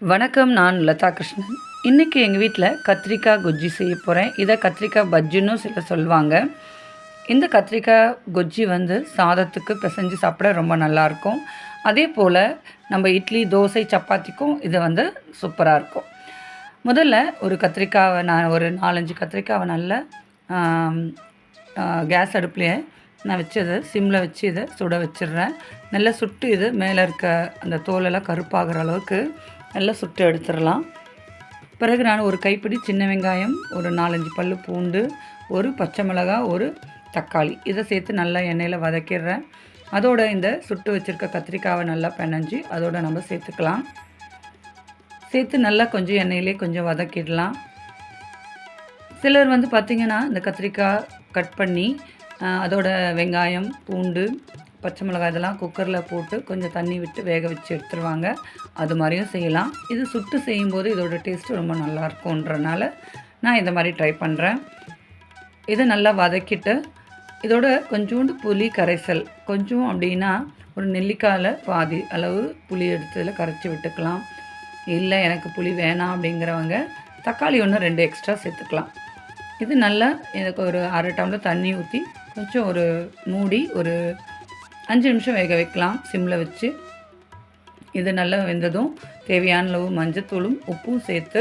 வணக்கம் நான் லதா கிருஷ்ணன் இன்றைக்கி எங்கள் வீட்டில் கத்திரிக்காய் கொஜ்ஜி செய்ய போகிறேன் இதை கத்திரிக்காய் பஜ்ஜின்னு சில சொல்லுவாங்க இந்த கத்திரிக்காய் கொஜ்ஜி வந்து சாதத்துக்கு பிசைஞ்சு சாப்பிட ரொம்ப நல்லாயிருக்கும் அதே போல் நம்ம இட்லி தோசை சப்பாத்திக்கும் இது வந்து சூப்பராக இருக்கும். முதல்ல ஒரு கத்திரிக்காவை நான் ஒரு நாலஞ்சு கத்திரிக்காவை நல்லா கேஸ் அடுப்புலையே நான் வச்சு அதை சிம்மில் வச்சு இதை சுட வச்சிடுறேன். நல்லா சுட்டு இது மேலே இருக்க அந்த தோலெல்லாம் கருப்பாகிற அளவுக்கு நல்லா சுட்டு எடுத்துடலாம். பிறகு நான் ஒரு கைப்பிடி சின்ன வெங்காயம் ஒரு நாலஞ்சு பல் பூண்டு ஒரு பச்சை மிளகாய் ஒரு தக்காளி. இதை சேர்த்து நல்லா எண்ணெயில் வதக்கிடுறேன். அதோட இந்த சுட்டு வச்சுருக்க கத்திரிக்காவை நல்லா பிணைஞ்சி அதோட நம்ம சேர்த்துக்கலாம். சேர்த்து நல்லா கொஞ்சம் எண்ணெயிலே கொஞ்சம் வதக்கிடலாம். சிலர் வந்து பார்த்திங்கன்னா இந்த கத்திரிக்காய் கட் பண்ணி அதோட வெங்காயம் பூண்டு பச்சை மிளகாய் இதெல்லாம் குக்கரில் போட்டு கொஞ்சம் தண்ணி விட்டு வேக வச்சு எடுத்துருவாங்க. அது மாதிரியும் செய்யலாம். இது சுட்டு செய்யும்போது இதோட டேஸ்ட்டு ரொம்ப நல்லாயிருக்குன்றனால நான் இந்த மாதிரி ட்ரை பண்ணுறேன் இதை நல்லா வதக்கிட்டு இதோட கொஞ்சோண்டு புளி கரைசல். கொஞ்சம் அப்படின்னா ஒரு நெல்லிக்காயில் பாதி அளவு புளி எடுத்ததில் கரைச்சி விட்டுக்கலாம். இல்லை எனக்கு புளி வேணாம் அப்படிங்கிறவங்க தக்காளி ஒன்று ரெண்டு எக்ஸ்ட்ரா சேர்த்துக்கலாம். இது நல்லா எனக்கு ஒரு அரை டம்ளர் தண்ணி ஊற்றி கொஞ்சம் ஒரு மூடி ஒரு அஞ்சு நிமிஷம் வேக வைக்கலாம். சிம்மில் வச்சு. இது நல்லா வெந்ததும் தேவையான அளவு மஞ்சத்தூளும் உப்பும் சேர்த்து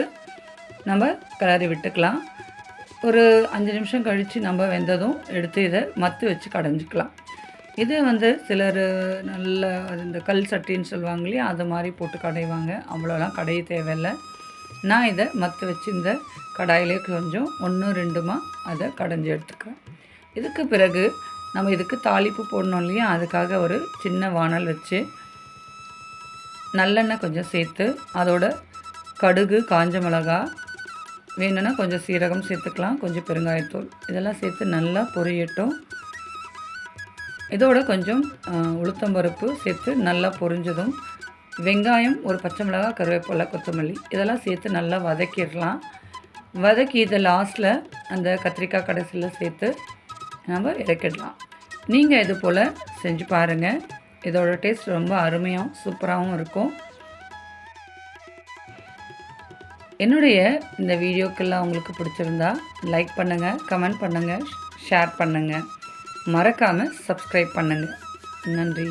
நம்ம கிளறி விட்டுக்கலாம். ஒரு அஞ்சு நிமிஷம் கழித்து நம்ம வெந்ததும் எடுத்து இதை மத்து வச்சு கடைஞ்சிக்கலாம். இது வந்து சிலர் நல்ல இந்த கல் சட்டின்னு சொல்லுவாங்க இல்லையா அது மாதிரி போட்டு கடைவாங்க. அவ்வளோலாம் கடைய தேவையில்லை. நான் இதை மத்து வச்சு இந்த கடாயிலே கொஞ்சம் ஒன்று ரெண்டுமா அதை கடைஞ்சி எடுத்துக்கிறேன் இதுக்கு பிறகு நம்ம இதுக்கு தாளிப்பு போடணும் இல்லையா? அதுக்காக ஒரு சின்ன வானல் வச்சு நல்லெண்ணெய் கொஞ்சம் சேர்த்து அதோட கடுகு காஞ்ச மிளகா வேணும்னா கொஞ்சம் சீரகம் சேர்த்துக்கலாம். கொஞ்சம் பெருங்காயத்தூள். இதெல்லாம் சேர்த்து நல்லா பொரியட்டும். இதோட கொஞ்சம் உளுத்தம் உளுத்தம்பருப்பு சேர்த்து நல்லா பொரிஞ்சதும் வெங்காயம் ஒரு பச்சை மிளகாய் கருவேப்பிலை கொத்தமல்லி இதெல்லாம் சேர்த்து நல்லா வதக்கிடலாம். வதக்கி இதை லாஸ்ட்டில் அந்த கத்திரிக்காய் கடைசியில் சேர்த்து நம்ம இறக்கிடலாம். நீங்கள் இது போல் செஞ்சு பாருங்கள் இதோட டேஸ்ட் ரொம்ப அருமையாகவும் சூப்பராகவும் இருக்கும். என்னுடைய இந்த வீடியோக்கெல்லாம் உங்களுக்கு பிடிச்சிருந்தா லைக் பண்ணுங்கள் கமெண்ட் பண்ணுங்கள் ஷேர் பண்ணுங்கள் மறக்காமல் சப்ஸ்கிரைப் பண்ணுங்கள் நன்றி.